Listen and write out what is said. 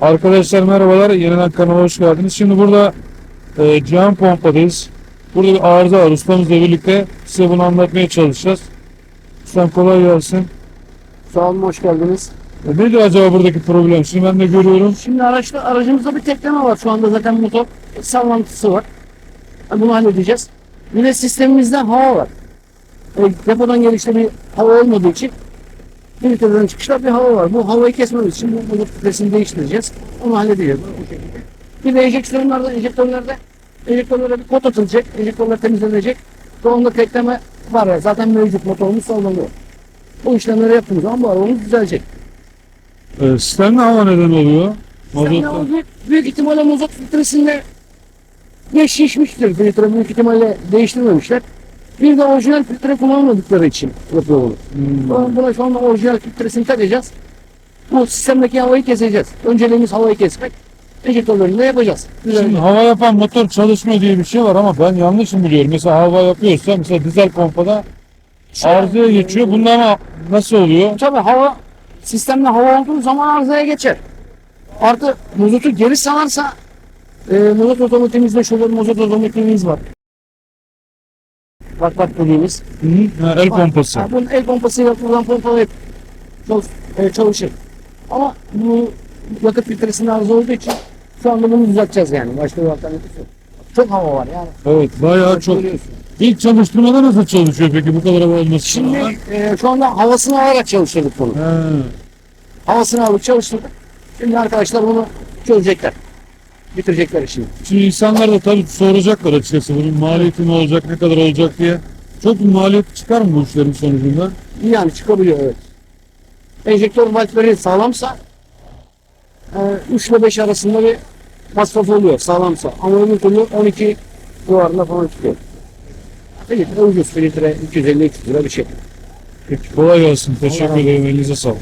Arkadaşlar merhabalar. Yeniden kanala hoş geldiniz. Şimdi burada e, Cihan Pompa'dayız. Burada bir arıza var. Ustamızla birlikte size bunu anlatmaya çalışacağız. Ustam kolay gelsin. Sağ olun, hoş geldiniz. E, nedir acaba buradaki problem? Şimdi ben de görüyorum. Şimdi araçta aracımızda bir tekleme var. Şu anda zaten motor sallantısı var. E, Bunu halledeceğiz. Bir de sistemimizden hava var. E, depodan gelişte bir hava olmadığı için filtreden çıkışta bir hava var. Bu havayı kesmemiz için bu bulut filtresini değiştireceğiz. Onu halledeceğiz. Bu şekilde. Bir de enjeksiyonlarda, enjektörlerde enjektörlere bir kot atılacak. Enjektörler temizlenecek. Onda tekleme var. Zaten mevcut motorumuz sallanıyor. Bu işlemleri yaptığımız zaman bu arabamız düzelecek. E, sistemde hava neden oluyor? Sen ne Mazot olacak? Büyük ihtimalle mazot filtresinde ne şişmiştir filtre büyük ihtimalle değiştirmemişler. Bir de orijinal filtre kullanmadıkları için yapıyor bunu. Hmm. Buna- şu anda orijinal filtresini takacağız. Bu sistemdeki havayı keseceğiz. Önceliğimiz havayı kesmek. Enjektörlerini de yapacağız. Güzel. Şimdi hava yapan motor çalışmıyor diye bir şey var ama ben yanlış mı biliyorum? Mesela hava yapıyorsa mesela dizel pompada arızaya geçiyor. Bunda ama nasıl oluyor? Tabii hava sistemde hava olduğu zaman arızaya geçer. Artı mazotu geri salarsa e, mazot otomatiğimizde şurada bir mazot otomatiğimiz var. Bak bak dediğimiz. Hı hı. Ha, el pompası. Ha, bunun el pompasıyla buradan pompalayıp e, çalışır. Ama bu yakıt filtresinde arıza olduğu için şu anda bunu düzelteceğiz yani. Başka bir alternatif yok. Çok hava var yani. Evet bayağı çok. Görüyorsun. İlk çalıştırmada nasıl çalışıyor peki bu kadar hava olması Şimdi e, şu anda havasını alarak çalıştırdık bunu. He. Havasını alıp çalıştırdık. Şimdi arkadaşlar bunu çözecekler. Bitirecekler işini. Şimdi insanlar da tabii soracaklar açıkçası bunun maliyeti ne olacak, ne kadar olacak diye. Çok bir maliyet çıkar mı bu işlerin sonucunda? Yani çıkabiliyor evet. Enjektör valfleri sağlamsa e, 3 ile 5 arasında bir masraf oluyor sağlamsa. Ama öbür türlü 12 civarında falan çıkıyor. Filtre ucuz filtre 250-300 lira bir şey. Peki kolay gelsin. Teşekkür ederim. Elinize sağlık.